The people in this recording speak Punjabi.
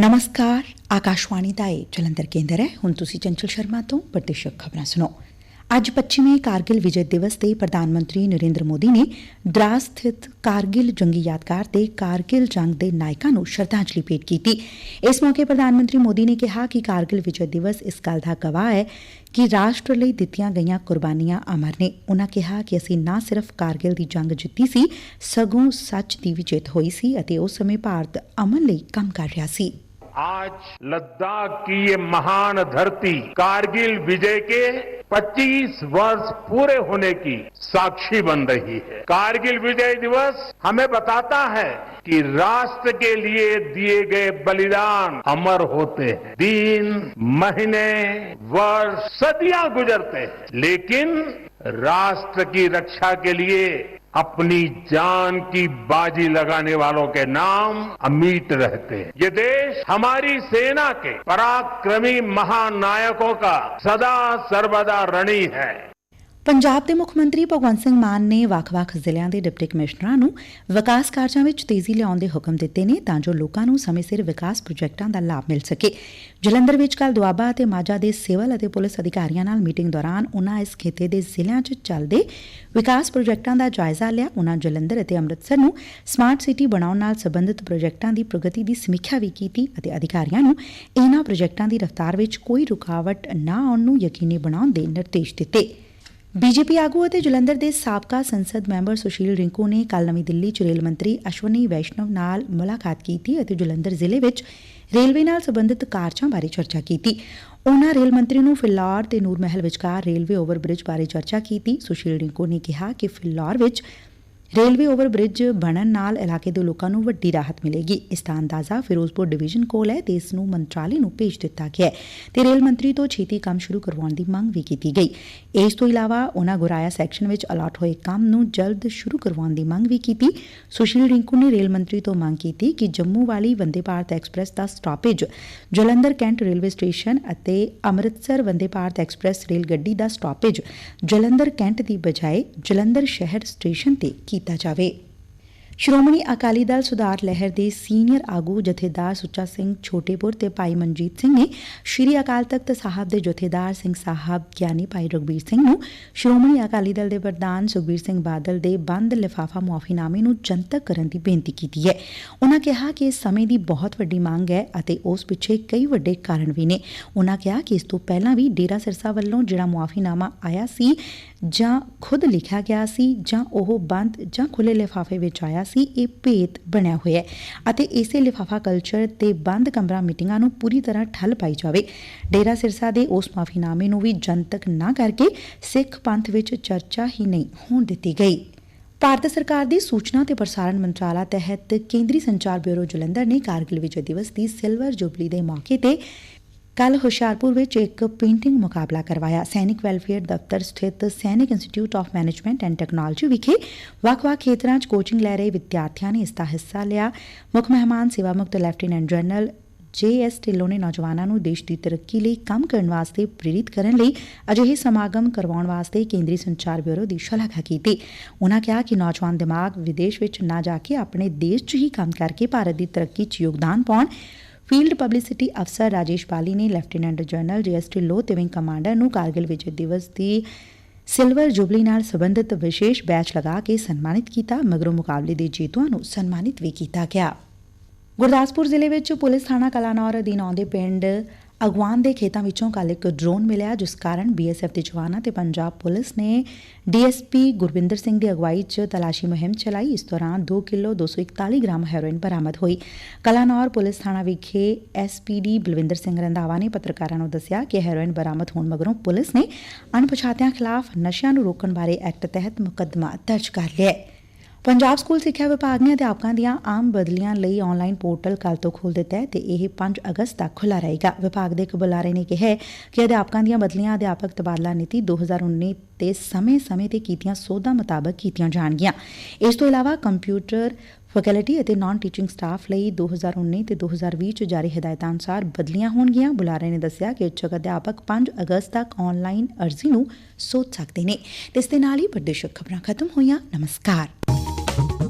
ਨਮਸਕਾਰ ਆਕਾਸ਼ਵਾਣੀ ਦਾ ਇਹ ਜਲੰਧਰ ਕੇਂਦਰ ਹੈ ਹੁਣ ਤੁਸੀਂ ਚੰਚਲ ਸ਼ਰਮਾ ਤੋਂ ਪ੍ਰਤੀਸ਼ਕ ਖਬਰਾਂ ਸੁਣੋ ਅੱਜ 25ਵੇਂ ਕਾਰਗਿਲ ਵਿਜੇ ਦਿਵਸ ਤੇ ਪ੍ਰਧਾਨ ਮੰਤਰੀ ਨਰਿੰਦਰ ਮੋਦੀ ਨੇ ਦਰਾਸ ਸਥਿਤ ਕਾਰਗਿਲ ਜੰਗੀ ਯਾਦਗਾਰ ਤੇ ਕਾਰਗਿਲ ਜੰਗ ਦੇ ਨਾਇਕਾਂ ਨੂੰ ਸ਼ਰਧਾਂਜਲੀ ਭੇਟ ਕੀਤੀ ਇਸ ਮੌਕੇ ਪ੍ਰਧਾਨ ਮੰਤਰੀ ਮੋਦੀ ਨੇ ਕਿਹਾ ਕਿ ਕਾਰਗਿਲ ਵਿਜੇ ਦਿਵਸ ਇਸ ਗੱਲ ਦਾ ਗਵਾਹ ਹੈ ਕਿ ਰਾਸ਼ਟਰ ਲਈ ਦਿੱਤੀਆਂ ਗਈਆਂ ਕੁਰਬਾਨੀਆਂ ਅਮਰ ਨੇ ਉਨਾਂ ਕਿਹਾ ਕਿ ਅਸੀਂ ਨਾ ਸਿਰਫ ਕਾਰਗਿਲ ਦੀ ਜੰਗ ਜਿੱਤੀ ਸੀ ਸਗੋਂ ਸੱਚ ਦੀ ਵੀ ਜਿੱਤ ਹੋਈ ਸੀ ਅਤੇ ਉਸ ਸਮੇਂ ਭਾਰਤ ਅਮਨ ਲਈ ਕੰਮ ਕਰ ਰਿਹਾ ਸੀ आज लद्दाख की ये महान धरती कारगिल विजय के 25 वर्ष पूरे होने की साक्षी बन रही है। कारगिल विजय दिवस हमें बताता है कि राष्ट्र के लिए दिए गए बलिदान अमर होते हैं। दिन, महीने, वर्ष सदियाँ गुजरते हैं। लेकिन राष्ट्र की रक्षा के लिए अपनी जान की बाजी लगाने वालों के नाम अमीट रहते हैं। ये देश हमारी सेना के पराक्रमी महानायकों का सदा सर्वदा रणी है। ਪੰਜਾਬ ਦੇ ਮੁੱਖ ਮੰਤਰੀ ਭਗਵੰਤ ਸਿੰਘ ਮਾਨ ਨੇ ਵੱਖ-ਵੱਖ ਜ਼ਿਲ੍ਹਿਆਂ ਦੇ ਡਿਪਟੀ ਕਮਿਸ਼ਨਰਾਂ ਨੂੰ ਵਿਕਾਸ ਕਾਰਜਾਂ ਵਿੱਚ ਤੇਜ਼ੀ ਲਿਆਉਣ ਦੇ ਹੁਕਮ ਦਿੱਤੇ ਨੇ ਤਾਂ ਜੋ ਲੋਕਾਂ ਨੂੰ ਸਮੇਂ ਸਿਰ ਵਿਕਾਸ ਪ੍ਰੋਜੈਕਟਾਂ ਦਾ ਲਾਭ ਮਿਲ ਸਕੇ। ਜਲੰਧਰ ਵਿੱਚ ਕੱਲ ਦੁਆਬਾ ਅਤੇ ਮਾਝਾ ਦੇ ਸਿਵਲ ਅਤੇ ਪੁਲਿਸ ਅਧਿਕਾਰੀਆਂ ਨਾਲ ਮੀਟਿੰਗ ਦੌਰਾਨ ਉਨ੍ਹਾਂ ਇਸ ਖੇਤੇ ਦੇ ਜ਼ਿਲ੍ਹਿਆਂ 'ਚ ਚੱਲਦੇ ਵਿਕਾਸ ਪ੍ਰੋਜੈਕਟਾਂ ਦਾ ਜਾਇਜ਼ਾ ਲਿਆ। ਉਨ੍ਹਾਂ ਜਲੰਧਰ ਅਤੇ ਅੰਮ੍ਰਿਤਸਰ ਨੂੰ ਸਮਾਰਟ ਸਿਟੀ ਬਣਾਉਣ ਨਾਲ ਸੰਬੰਧਿਤ ਪ੍ਰੋਜੈਕਟਾਂ ਦੀ ਪ੍ਰਗਤੀ ਦੀ ਸਮੀਖਿਆ ਵੀ ਕੀਤੀ ਅਤੇ ਅਧਿਕਾਰੀਆਂ ਨੂੰ ਇਹਨਾਂ ਪ੍ਰੋਜੈਕਟਾਂ ਦੀ ਰਫ਼ਤਾਰ ਵਿੱਚ ਕੋਈ ਰੁਕਾਵਟ ਨਾ ਆਉਣ ਨੂੰ ਯਕੀਨੀ ਬਣਾਉਣ ਦੇ ਨਿਰਦੇਸ਼ ਦਿੱਤੇ। ਬੀਜੇਪੀ ਆਗੂ ਅਤੇ ਜਲੰਧਰ ਦੇ ਸਾਬਕਾ ਸੰਸਦ ਮੈਂਬਰ ਸੁਸ਼ੀਲ ਰਿੰਕੂ ਨੇ ਕੱਲ ਨਵੀਂ ਦਿੱਲੀ 'ਚ ਰੇਲ ਮੰਤਰੀ ਅਸ਼ਵਨੀ ਵੈਸ਼ਨਵ ਨਾਲ ਮੁਲਾਕਾਤ ਕੀਤੀ ਅਤੇ ਜਲੰਧਰ ਜ਼ਿਲ੍ਹੇ ਵਿੱਚ ਰੇਲਵੇ ਨਾਲ ਸੰਬੰਧਿਤ ਕਾਰਜਾਂ ਬਾਰੇ ਚਰਚਾ ਕੀਤੀ। ਉਨ੍ਹਾਂ ਰੇਲ ਮੰਤਰੀ ਨੂੰ ਫਿਲੌਰ ਤੇ ਨੂਰ ਮਹਿਲ ਵਿਚਕਾਰ ਰੇਲਵੇ ਓਵਰਬ੍ਰਿਜ ਬਾਰੇ ਚਰਚਾ ਕੀਤੀ। ਸੁਸ਼ੀਲ ਰਿੰਕੂ ਨੇ ਕਿਹਾ ਕਿ ਫਿਲੌਰ ਵਿੱਚ ਰੇਲਵੇ ਓਵਰ ਬ੍ਰਿਜ ਬਣਨ ਨਾਲ ਇਲਾਕੇ ਦੇ ਲੋਕਾਂ ਨੂੰ ਵੱਡੀ ਰਾਹਤ ਮਿਲੇਗੀ। ਇਸ ਦਾ ਅੰਦਾਜ਼ਾ ਫਿਰੋਜ਼ਪੁਰ ਡਿਵੀਜ਼ਨ ਕੋਲ ਹੈ ਤੇ ਇਸ ਨੂੰ ਮੰਤਰਾਲੇ ਨੂੰ ਭੇਜ ਦਿੱਤਾ ਗਿਆ ਹੈ ਤੇ ਰੇਲ ਮੰਤਰੀ ਤੋਂ ਛੇਤੀ ਕੰਮ ਸ਼ੁਰੂ ਕਰਵਾਉਣ ਦੀ ਮੰਗ ਵੀ ਕੀਤੀ ਗਈ। ਇਸ ਤੋਂ ਇਲਾਵਾ ਉਹਨਾਂ ਗੁਰਾਇਆ ਸੈਕਸ਼ਨ ਵਿੱਚ ਅਲਾਟ ਹੋਏ ਕੰਮ ਨੂੰ ਜਲਦ ਸ਼ੁਰੂ ਕਰਵਾਉਣ ਦੀ ਮੰਗ ਵੀ ਕੀਤੀ। ਸੁਸ਼ੀਲ ਰਿੰਕੂ ਨੇ ਰੇਲ ਮੰਤਰੀ ਤੋਂ ਮੰਗ ਕੀਤੀ ਕਿ ਜੰਮੂ ਵਾਲੀ ਵੰਦੇ ਭਾਰਤ ਐਕਸਪ੍ਰੈਸ ਦਾ stoppage, Jalandhar cantt railway station ਅਤੇ ਅੰਮ੍ਰਿਤਸਰ ਵੰਦੇ ਭਾਰਤ ਐਕਸਪ੍ਰੈਸ ਰੇਲ ਗੱਡੀ ਦਾ ਸਟਾਪੇਜ, ਜਲੰਧਰ ਕੈਂਟ ਦੀ ਬਜਾਏ ਜਲੰਧਰ ਸ਼ਹਿਰ ਸਟੇਸ਼ਨ ਤੇ ਕੀਤਾ ਕੀਤਾ ਜਾਵੇ। ਸ਼੍ਰੋਮਣੀ ਅਕਾਲੀ ਦਲ ਸੁਧਾਰ ਲਹਿਰ ਦੇ ਸੀਨੀਅਰ ਆਗੂ ਜਥੇਦਾਰ ਸੁੱਚਾ ਸਿੰਘ ਛੋਟੇਪੁਰ ਤੇ ਭਾਈ ਮਨਜੀਤ ਸਿੰਘ ਨੇ ਸ਼੍ਰੀ ਅਕਾਲ ਤਖਤ ਸਾਹਿਬ ਦੇ ਜਥੇਦਾਰ ਸਿੰਘ ਸਾਹਿਬ ਗਿਆਨੀ ਭਾਈ ਰਗਬੀਰ ਸਿੰਘ ਨੂੰ ਸ਼੍ਰੋਮਣੀ ਅਕਾਲੀ ਦਲ ਦੇ ਪ੍ਰਧਾਨ ਸੁਖਬੀਰ ਸਿੰਘ ਬਾਦਲ ਦੇ ਬੰਦ ਲਿਫਾਫਾ ਮੁਆਫੀਨਾਮੇ ਨੂੰ ਜਨਤਕ ਕਰਨ ਦੀ ਬੇਨਤੀ ਕੀਤੀ ਹੈ। ਉਹਨਾਂ ਕਿਹਾ ਕਿ ਇਸ ਸਮੇਂ ਦੀ ਬਹੁਤ ਵੱਡੀ ਮੰਗ ਹੈ ਅਤੇ ਉਸ ਪਿੱਛੇ ਕਈ ਵੱਡੇ ਕਾਰਨ ਵੀ ਨੇ। ਉਹਨਾਂ ਕਿਹਾ ਕਿ ਇਸ ਤੋਂ ਪਹਿਲਾਂ ਵੀ ਡੇਰਾ ਸਿਰਸਾ ਵੱਲੋਂ ਜਿਹੜਾ ਮੁਆਫੀਨਾਮਾ ਆਇਆ ਸੀ ਜਾਂ ਖੁਦ ਲਿਖਿਆ ਗਿਆ ਸੀ ਜਾਂ ਉਹ ਬੰਦ ਜਾਂ ਖੁੱਲੇ ਲਿਫਾਫੇ ਵਿੱਚ ਆਇਆ ਸੀ ਇਹ ਭੇਤ ਬਣਿਆ ਹੋਇਆ ਹੈ ਅਤੇ ਇਸੇ ਲਿਫਾਫਾ ਕਲਚਰ ਤੇ ਬੰਦ ਕਮਰਾ ਮੀਟਿੰਗਾਂ ਨੂੰ ਪੂਰੀ ਤਰ੍ਹਾਂ ਠੱਲ ਪਾਈ ਜਾਵੇ। ਡੇਰਾ ਸਿਰਸਾ ਦੇ ਉਸ ਮਾਫੀਨਾਮੇ ਨੂੰ ਵੀ ਜਨਤਕ ਨਾ ਕਰਕੇ ਸਿੱਖ ਪੰਥ ਵਿੱਚ ਚਰਚਾ ਹੀ ਨਹੀਂ ਹੋਣ ਦਿੱਤੀ ਗਈ। ਭਾਰਤ ਸਰਕਾਰ ਦੀ ਸੂਚਨਾ ਤੇ ਪ੍ਰਸਾਰਣ ਮੰਤਰਾਲਾ ਤਹਿਤ ਕੇਂਦਰੀ ਸੰਚਾਰ ਬਿਊਰੋ ਜਲੰਧਰ ਨੇ ਕਾਰਗਿਲ ਵਿਜੇ ਦਿਵਸ ਦੀ ਸਿਲਵਰ ਜੁਬਲੀ ਦੇ ਮੌਕੇ ਤੇ ਕੱਲ ਹੁਸ਼ਿਆਰਪੁਰ ਵਿੱਚ ਇੱਕ ਪੇਂਟਿੰਗ ਮੁਕਾਬਲਾ ਕਰਵਾਇਆ। ਸੈਨਿਕ ਵੈਲਫੇਅਰ ਦਫ਼ਤਰ ਸਥਿਤ Sainik institute of management and technology ਵਿਖੇ ਵੱਖ-ਵੱਖ ਖੇਤਰਾਂ 'ਚ ਕੋਚਿੰਗ ਲੈ ਰਹੇ ਵਿਦਿਆਰਥੀਆਂ ਨੇ ਇਸ ਦਾ ਹਿੱਸਾ ਲਿਆ। ਮੁੱਖ ਮਹਿਮਾਨ ਸੇਵਾ ਮੁਕਤ lieutenant general J S Dhillon ਨੇ ਨੌਜਵਾਨਾਂ ਨੂੰ ਦੇਸ਼ ਦੀ ਤਰੱਕੀ ਲਈ ਕੰਮ ਕਰਨ ਵਾਸਤੇ ਪ੍ਰੇਰਿਤ ਕਰਨ ਲਈ ਅਜਿਹੇ ਸਮਾਗਮ ਕਰਵਾਉਣ ਵਾਸਤੇ ਕੇਂਦਰੀ ਸੰਚਾਰ ਬਿਊਰੋ ਦੀ ਸ਼ਲਾਘਾ ਕੀਤੀ। ਉਨ੍ਹਾਂ ਕਿਹਾ ਕਿ ਨੌਜਵਾਨ ਦਿਮਾਗ ਵਿਦੇਸ਼ ਵਿੱਚ ਨਾ ਜਾ ਕੇ ਆਪਣੇ ਦੇਸ਼ 'ਚ ਹੀ ਕੰਮ ਕਰਕੇ ਭਾਰਤ ਦੀ ਤਰੱਕੀ 'ਚ ਯੋਗਦਾਨ ਪਾਉਣ। ਫੀਲਡ ਪਬਲਿਸਿਟੀ ਅਫਸਰ ਰਾਜੇਸ਼ ਬਾਲੀ ਨੇ ਲੈਫਟੀਨੈਂਟ ਜਨਰਲ ਜੀਐਸ ਢਿੱਲੋਂ ਤੇ ਵਿੰਗ ਕਮਾਂਡਰ ਨੂੰ ਕਾਰਗਿਲ ਵਿਜੇ ਦਿਵਸ ਦੀ ਸਿਲਵਰ ਜੁਬਲੀ ਨਾਲ ਸੰਬੰਧਿਤ ਵਿਸ਼ੇਸ਼ ਬੈਚ ਲਗਾ ਕੇ ਸਨਮਾਨਿਤ ਕੀਤਾ, ਮਗਰੋਂ ਮੁਕਾਬਲੇ ਦੇ ਜੇਤੂਆਂ ਨੂੰ ਸਨਮਾਨਿਤ ਵੀ ਕੀਤਾ ਗਿਆ। ਗੁਰਦਾਸਪੁਰ ਜ਼ਿਲ੍ਹੇ ਵਿੱਚ ਪੁਲਿਸ ਥਾਣਾ ਕਲਾਨੌਰ ਅਧੀਨ ਆਉਂਦੇ ਪਿੰਡ ਅਗਵਾਨ ਦੇ ਖੇਤਾਂ ਵਿੱਚੋਂ ਕੱਲ ਇੱਕ ਡਰੋਨ ਮਿਲਿਆ, ਜਿਸ ਕਾਰਨ ਬੀਐਸਐਫ ਦੇ ਜਵਾਨਾਂ ਤੇ ਪੰਜਾਬ ਪੁਲਿਸ ਨੇ ਡੀਐਸਪੀ ਗੁਰਵਿੰਦਰ ਸਿੰਘ ਦੀ ਅਗਵਾਈ 'ਚ ਤਲਾਸ਼ੀ ਮੁਹਿੰਮ ਚਲਾਈ। ਇਸ ਦੌਰਾਨ 2 ਕਿਲੋ 241 ਗ੍ਰਾਮ ਹੈਰੋਇਨ ਬਰਾਮਦ ਹੋਈ। ਕਲਾਨੌਰ ਪੁਲਿਸ ਥਾਣਾ ਵਿਖੇ ਐਸਪੀਡੀ ਬਲਵਿੰਦਰ ਸਿੰਘ ਰੰਧਾਵਾ ਨੇ ਪੱਤਰਕਾਰਾਂ ਨੂੰ ਦੱਸਿਆ ਕਿ ਹੈਰੋਇਨ ਬਰਾਮਦ ਹੋਣ ਮਗਰੋਂ ਪੁਲਿਸ ਨੇ ਅਣਪਛਾਤਿਆਂ ਖਿਲਾਫ ਨਸ਼ਿਆਂ ਨੂੰ ਰੋਕਣ ਬਾਰੇ ਐਕਟ ਤਹਿਤ ਮੁਕੱਦਮਾ ਦਰਜ ਕਰ ਲਿਆ ਹੈ। ਪੰਜਾਬ ਸਕੂਲ ਸਿੱਖਿਆ ਵਿਭਾਗ ਨੇ ਅਧਿਆਪਕਾਂ ਦੀਆਂ ਆਮ ਬਦਲੀਆਂ ਲਈ ਆਨਲਾਈਨ ਪੋਰਟਲ ਕੱਲ ਤੋਂ ਖੋਲ੍ਹ ਦਿੱਤਾ ਹੈ ਤੇ ਇਹ 5 ਅਗਸਤ ਤੱਕ ਖੁੱਲ੍ਹਾ ਰਹੇਗਾ। ਵਿਭਾਗ ਦੇ ਇੱਕ ਬੁਲਾਰੇ ਨੇ ਕਿਹਾ ਕਿ ਅਧਿਆਪਕਾਂ ਦੀਆਂ ਬਦਲੀਆਂ ਅਧਿਆਪਕ ਤਬਾਦਲਾ ਨੀਤੀ 2019 ਤੇ ਸਮੇਂ-ਸਮੇਂ ਤੇ ਕੀਤੀਆਂ ਸੋਧਾਂ ਮੁਤਾਬਕ ਕੀਤੀਆਂ ਜਾਣਗੀਆਂ। ਇਸ ਤੋਂ ਇਲਾਵਾ ਕੰਪਿਊਟਰ ਫੈਕਲਟੀ ਅਤੇ ਨਾਨ ਟੀਚਿੰਗ ਸਟਾਫ ਲਈ 2019 ਤੇ 2020 ਚ ਜਾਰੀ ਹਦਾਇਤਾਂ ਅਨੁਸਾਰ ਬਦਲੀਆਂ ਹੋਣਗੀਆਂ। ਬੁਲਾਰੇ ਨੇ ਦੱਸਿਆ ਕਿ ਇੱਛੁਕ ਅਧਿਆਪਕ 5 ਅਗਸਤ ਤੱਕ ਆਨਲਾਈਨ ਅਰਜ਼ੀ ਨੂੰ ਸੋਧ ਸਕਦੇ ਨੇ। ਤੇ ਇਸ ਦੇ ਨਾਲ ਹੀ ਪ੍ਰਦੇਸ਼ਕ ਖਬਰਾਂ ਖਤਮ ਹੋਈਆਂ। ਨਮਸਕਾਰ। thank you